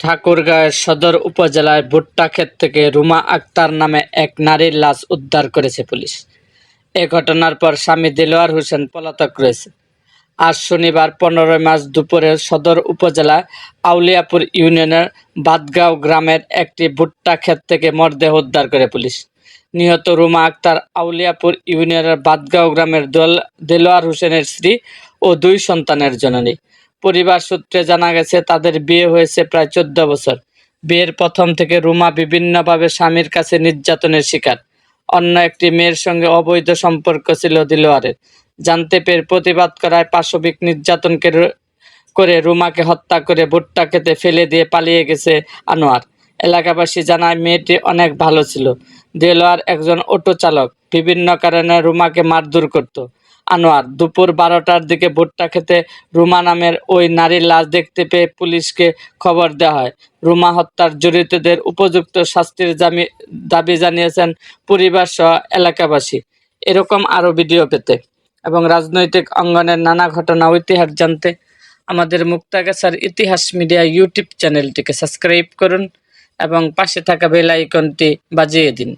ঠাকুরগাঁওয়ের সদর উপজেলায় ভুট্টা ক্ষেত থেকে রুমা আক্তার নামে এক নারীর লাশ উদ্ধার করেছে পুলিশ। এ ঘটনার পর স্বামী দিলোয়ার হোসেন পলাতক রয়েছে। আজ শনিবার পনেরোই মার্চ দুপুরে সদর উপজেলা আউলিয়াপুর ইউনিয়নের বাদগাঁও গ্রামের একটি ভুট্টা ক্ষেত থেকে মরদেহ উদ্ধার করে পুলিশ। নিহত রুমা আক্তার আউলিয়াপুর ইউনিয়নের বাদগাঁও গ্রামের দোল দেলোয়ার হোসেনের স্ত্রী ও দুই সন্তানের জননী। পরিবার সূত্রে জানা গেছে, তাদের বিয়ে হয়েছে প্রায় চোদ্দ বছর। বিয়ের প্রথম থেকে রুমা বিভিন্নভাবে স্বামীর কাছে নির্যাতনের শিকার। অন্য একটি মেয়ের সঙ্গে অবৈধ সম্পর্ক ছিল দিলোয়ারের। জানতে পেরে প্রতিবাদ করায় পাশবিক নির্যাতনকে করে রুমাকে হত্যা করে ভুট্টা খেতে ফেলে দিয়ে পালিয়ে গেছে আনোয়ার। এলাকাবাসী জানায়, মেয়েটি অনেক ভালো ছিল। দেলোয়ার একজন অটো চালক। বিভিন্ন কারণে রুমাকে মারধর করত। আনোয়ার। দুপুর বারোটার দিকে ভুট্টা খেতে রুমা নামের ওই নারীর লাশ দেখতে পেয়ে পুলিশকে খবর দেওয়া হয়। রুমা হত্যার জড়িতদের উপযুক্ত শাস্তির দাবি জানিয়েছেন পরিবার সহ এলাকাবাসী। এরকম আরও ভিডিও পেতে এবং রাজনৈতিক অঙ্গনের নানা ঘটনা ইতিহাস জানতে আমাদের মুক্তাগাছার ইতিহাস মিডিয়া ইউটিউব চ্যানেলটিকে সাবস্ক্রাইব করুন এবং পাশে থাকা বেল আইকনটি বাজিয়ে দিন।